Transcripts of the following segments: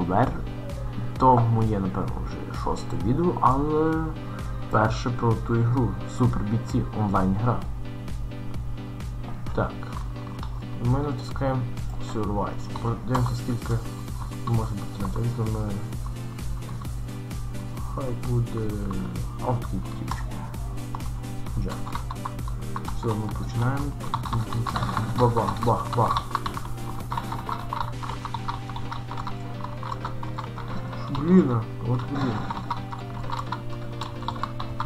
популер. То моє, напевно, вже шосте відео, але перше про ту ігру Супер Бійці онлайн гра. Так. Ми натискаємо Survive. Подивимося скільки може бути на ми... Хай буде Outkick. Джек. Все, ми починаємо. Бабах, бах, бах. Блін, а, от блін.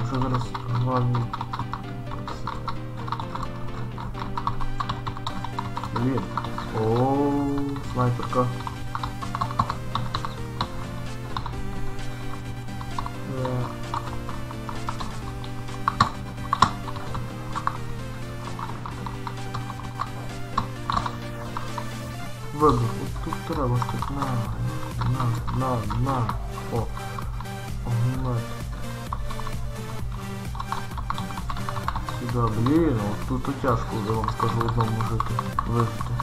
Вже зараз главний. Блін. О, снайперка. Е. Вибух, от тут треба ж так на, на, на, на, о, огнемет. Сюда, блін, от тут і тяжко, я вам скажу, одному жити, вижити.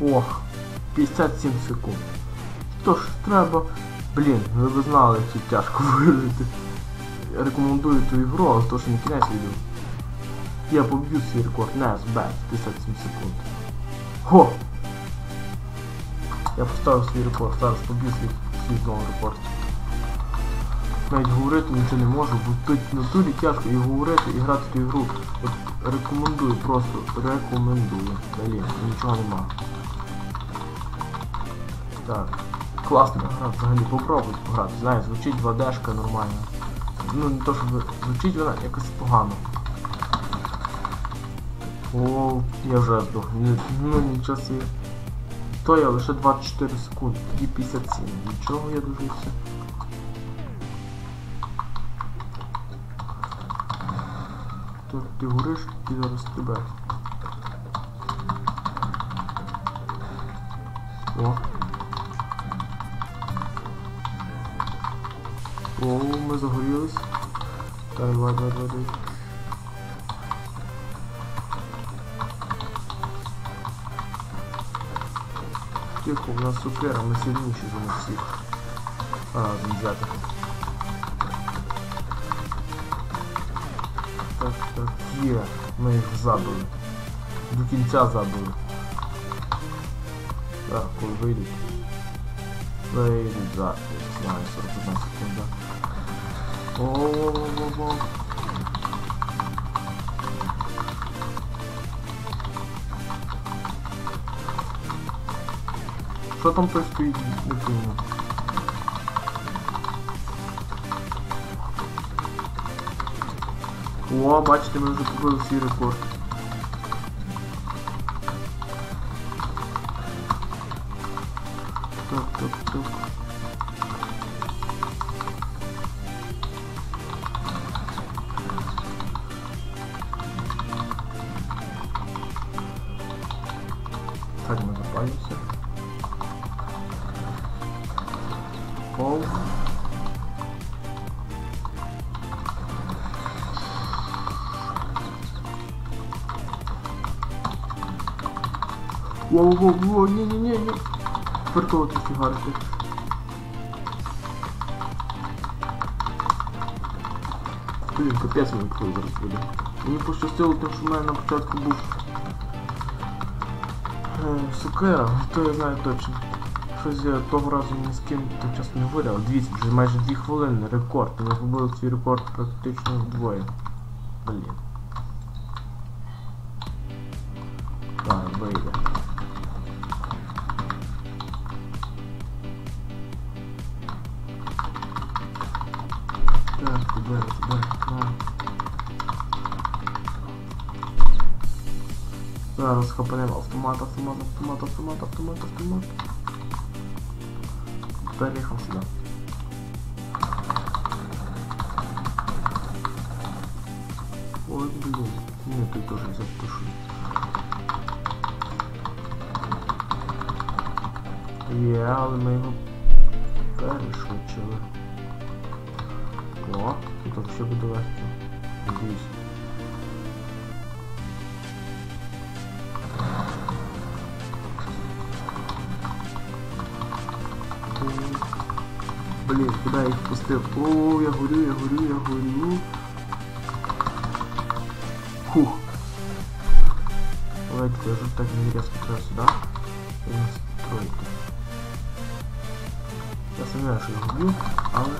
Ох, 57 секунд. Тож треба... Блін, ви б знали, як тяжко вижити. Рекомендую ту ігру, але то що не кінець відео. Я поб'ю свій рекорд, не збез, 57 секунд. Хо! Я поставив свій рекорд, зараз поб'ю свій, свій знову рекорд. Навіть говорити нічого не можу, бо тут в натурі тяжко і говорити, і грати в ту ігру. От рекомендую, просто рекомендую. Блін, нічого нема. Так. Класна гра взагалі, попробуйте пограти. Знаю, звучить 2D-шка нормально. Ну не то, щоб звучить вона якось погано. О, я вже здох. Ну нічого собі. То я лише 24 секунди, тоді 57. Нічого я дожився. Так, ти гориш, і зараз тебе. О. О, ми загорілись. Так, давай, давай. Тихо, у нас супера, ми сильніші за них всіх. А, взяти. Так, так, є. Ми їх забили. До кінця забили. Так, коли вийдуть. Вийдуть за, я знаю, 41 секунда. О-о-о-о-о. Що там той стоїть? Не пойму. О, бачите, ми вже побили свій рекорд. Пол. Воу-воу-воу, ні-ні-ні-ні. Тепер трохи гарити. Блін, капець мені коли зараз буде. Мені пощастило, тому що в мене на початку був е, сукера, то я знаю точно. Щось я того разу ні з ким так часто не але дивіться, вже майже 2 хвилини, рекорд. Ми побили свій рекорд практично вдвоє. Блін. Так, вийде. Так, туди, туди, туди. Зараз хапанемо автомат, автомат, автомат, автомат, автомат, автомат. Переїхав сюди. Ой, блин. Ні, ти теж запишу. Є, але ми його перешвидшили. О, тут взагалі буде легко. Надіюсь. Блін, куди я їх впустив? О, я горю, я горю, я горю. Хух. Давайте я же так не резко треба сюди. І настройки. Я сумняю, що я горю, але...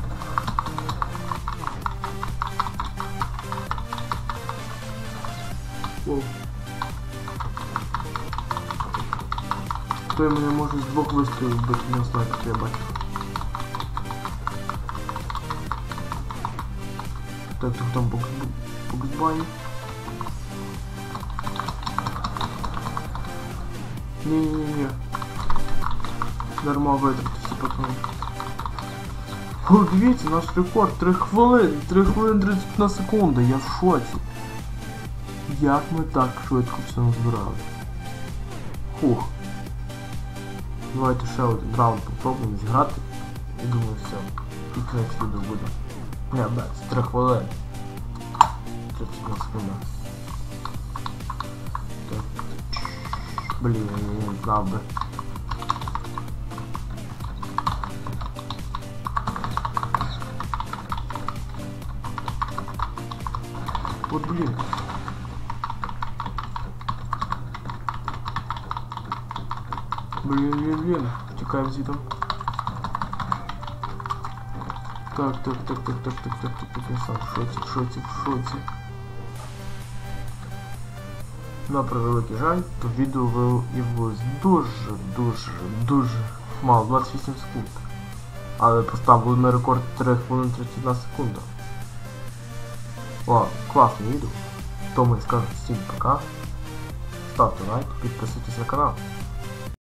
Воу. Той мене може з двох вистрілів вбити на снайпер, я бачу. Так, тут там бокс, боксбай. Ні-ні-ні. Дарма витратився, пацани. О, дивіться, наш рекорд 3 хвилини, 3 хвилини 31 секунда, я в шоці. Як ми так швидко все назбирали? Фух. Давайте ще один раунд попробуємо зіграти. І думаю, все. І кінець буде. Бля, бля, страх волай. Блин, я не знал бы. Вот блин. Блин, блин, блин. Чекаем зитом. Так, так, так, так, так, так, так, так, так, сам в шоці, в шоці, в шоці. На превеликий жаль, то відео виявилось дуже, дуже, дуже мало, 28 секунд. Але поставили на рекорд 3 хвилин 31 секунда. О, класне відео. Тому я скажу всім пока. Ставте лайк, підписуйтесь на канал.